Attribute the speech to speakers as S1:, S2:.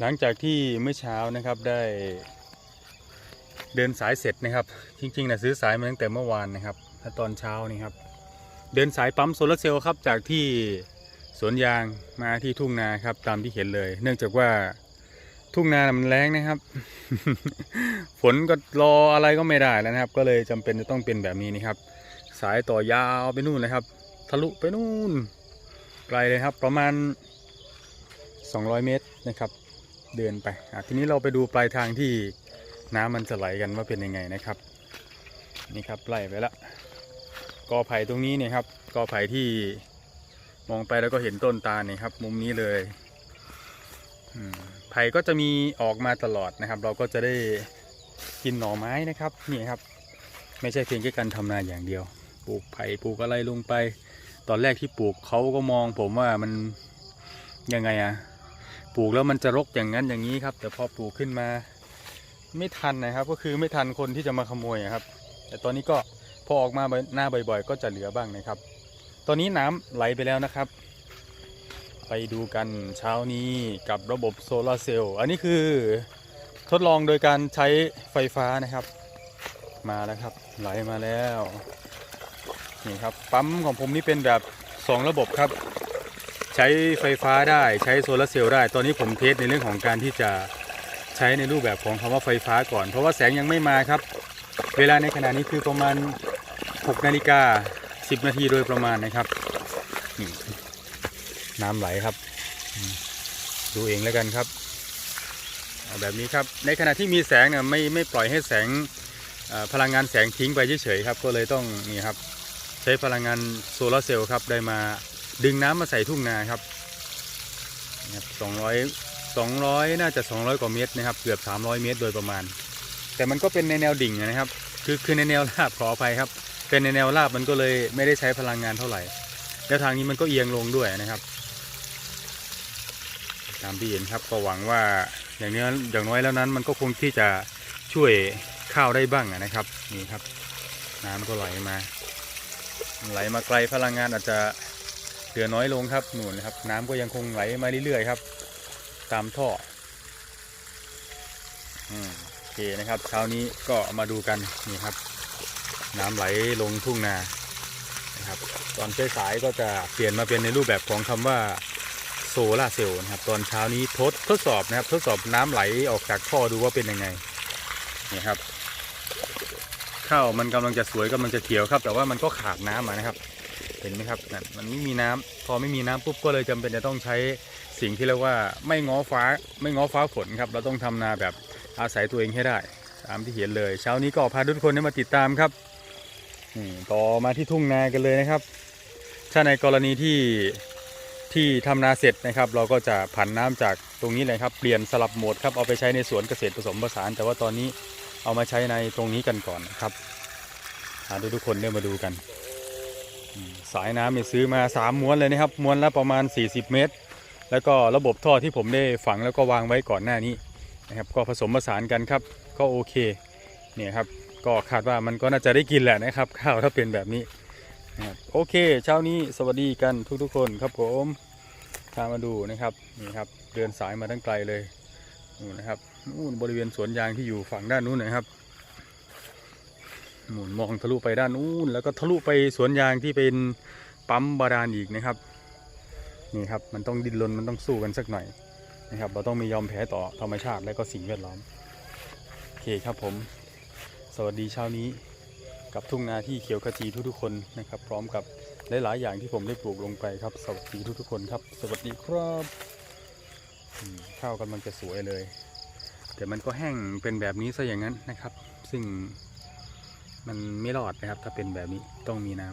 S1: หลังจากที่เมื่อเช้านะครับได้เดินสายเสร็จนะครับ จริงๆนะซื้อสายมาตั้งแต่เมื่อวานนะครับและตอนเช้านี่ครับ เดินสายปั๊มโซลาร์เซลล์ครับจากที่สวนยางมาที่ทุ่งนาครับตามที่เห็นเลย เนื่องจากว่าทุ่งนาน่ะมันแรงนะครับ ฝนก็รออะไรก็ไม่ได้แล้วนะครับ ก็เลยจำเป็นจะต้องเป็นแบบนี้นี่ครับ สายต่อยาวไปนู่นเลยครับ ทะลุไปนู่นไกลเลยครับ ประมาณ 200 เมตรนะครับ เดินไปทีนี้เราไปดูปลายทางที่น้ำมันจะไหลกันว่าเป็นยังไงนะครับ นี่ครับไล่ไปละกอไผ่ตรงนี้เนี่ยครับกอไผ่ที่มองไปแล้วก็เห็นต้นตาลเนี่ยครับ มุมนี้เลยไผ่ก็จะมีออกมาตลอดนะครับ เราก็จะได้กินหน่อไม้นะครับนี่ครับ ไม่ใช่เพียงแค่การทำนาอย่างเดียว ปลูกไผ่ปลูกอะไรลงไป ตอนแรกที่ปลูกเขาก็มองผมว่ามันยังไงอะ ปลูกแล้วมันจะรกอย่างนั้นอย่างนี้ครับ แต่พอปลูกขึ้นมา ไม่ทันนะครับ ก็คือไม่ทันคนที่จะมาขโมยอะครับ แต่ตอนนี้ก็พอออกมาหน้าบ่อยๆ ก็จะเหลือบ้างนะครับ ตอนนี้น้ำไหลไปแล้วนะครับ ไปดูกันเช้านี้กับระบบโซลาร์เซลล์อันนี้คือทดลองโดยการใช้ไฟฟ้านะครับ มาแล้วครับ ไหลมาแล้วนี่ครับปั๊มของผมนี่เป็นแบบ 2 ระบบครับ ใช้ไฟฟ้าได้ใช้โซลาร์เซลล์ได้ ตอนนี้ผมเทสในเรื่องของการที่จะใช้ในรูปแบบของคำว่าไฟฟ้าก่อน เพราะว่าแสงยังไม่มาครับ เวลาในขณะนี้คือประมาณ 6 นาฬิกา 10 นาทีโดยประมาณนะครับนี่น้ำไหลครับ ดูเองแล้วกันครับแบบนี้ครับในขณะที่มีแสงเนี่ยไม่ไม่ปล่อยให้แสงพลังงานแสงทิ้งไปเฉยๆครับ ก็เลยต้องนี่ครับใช้พลังงานโซลาร์เซลล์ครับได้มา ดึงน้ำมาใส่ทุ่งนาครับสองร้อยสองร้อยน่าจะ200กว่าเมตรนะครับ เกือบ300เมตรโดยประมาณ แต่มันก็เป็นในแนวดิ่งนะครับ คือคือในแนวราบขออภัยครับ เป็นในแนวราบมันก็เลยไม่ได้ใช้พลังงานเท่าไหร่ แล้วทางนี้มันก็เอียงลงด้วยนะครับ ตามที่เห็นครับก็หวังว่าอย่างนี้อย่างน้อยแล้วนั้น มันก็คงที่จะช่วยข้าวได้บ้างนะครับนี่ครับ น้ำก็ไหลมา ไหลมาไกลพลังงานอาจจะ เหลือน้อยลงครับหนุนครับ น้ำก็ยังคงไหลมาเรื่อยๆครับ ตามท่ออืมโอเคนะครับ เช้านี้ก็มาดูกันนี่ครับ น้ำไหลลงทุ่งนานะครับ ตอนสายๆก็จะเปลี่ยนมาเป็นในรูปแบบของคำว่าโซล่าเซลล์นะครับ ตอนเช้านี้ทดทดสอบนะครับ ทดสอบน้ำไหลออกจากท่อดูว่าเป็นยังไงนี่ครับข้าวมันกำลังจะสวยกำลังจะเขียวครับ แต่ว่ามันก็ขาดน้ำมานะครับ เห็นไหมครับนั่นมันไม่มีน้ำพอไม่มีน้ำปุ๊บก็เลยจำเป็นจะต้องใช้สิ่งที่เรียกว่าไม่ง้อฟ้าไม่ง้อฟ้าฝนครับ เราต้องทำนาแบบอาศัยตัวเองให้ได้ตามที่เห็นเลย เช้านี้ก็พาทุกคนได้มาติดตามครับต่อมาที่ทุ่งนากันเลยนะครับ ถ้าในกรณีที่ที่ทำนาเสร็จนะครับ เราก็จะผันน้ำจากตรงนี้เลยครับเปลี่ยนสลับโหมดครับเอาไปใช้ในสวนเกษตรผสมผสาน แต่ว่าตอนนี้เอามาใช้ในตรงนี้กันก่อนนครับหาดูทุกคนได้มาดูกัน สายน้ำเนี่ยซื้อมาสามม้วนเลยนะครับ ม้วนละประมาณ 40 เมตร แล้วก็ระบบท่อที่ผมได้ฝังแล้วก็วางไว้ก่อนหน้านี้นะครับก็ผสมผสานกันครับก็โอเคเนี่ยครับก็คาดว่ามันก็น่าจะได้กินแหละนะครับข้าวถ้าเป็นแบบนี้นะครับโอเคเช้านี้สวัสดีกันทุกๆคนครับผมพามาดูนะครับนี่ครับเดินสายมาตั้งไกลเลยนู่นนะครับนู่นบริเวณสวนยางที่อยู่ฝั่งด้านนู้นนะครับ หมุนมองทะลุไปด้านนู้นแล้วก็ทะลุไปสวนยางที่เป็นปั๊มบาดาลอีกนะครับ นี่ครับมันต้องดิ้นรนมันต้องสู้กันสักหน่อยนะครับ เราต้องม่ยอมแพ้ต่อธรรมชาติและก็สิ่งแวดล้อมโอเคครับผม สวัสดีเช้านี้กับทุ่งนาที่เขียวขจีทุกๆคนนะครับ พร้อมกับหลายๆอย่างที่ผมได้ปลูกลงไปครับ สวัสดีทุกๆคนครับ สวัสดีครับข้าวกำลังจะสวยเลยแต่มันก็แห้งเป็นแบบนี้ซะอย่างนั้นนะครับ ซึ่ง มันไม่รอดนะครับ ถ้าเป็นแบบนี้ต้องมีน้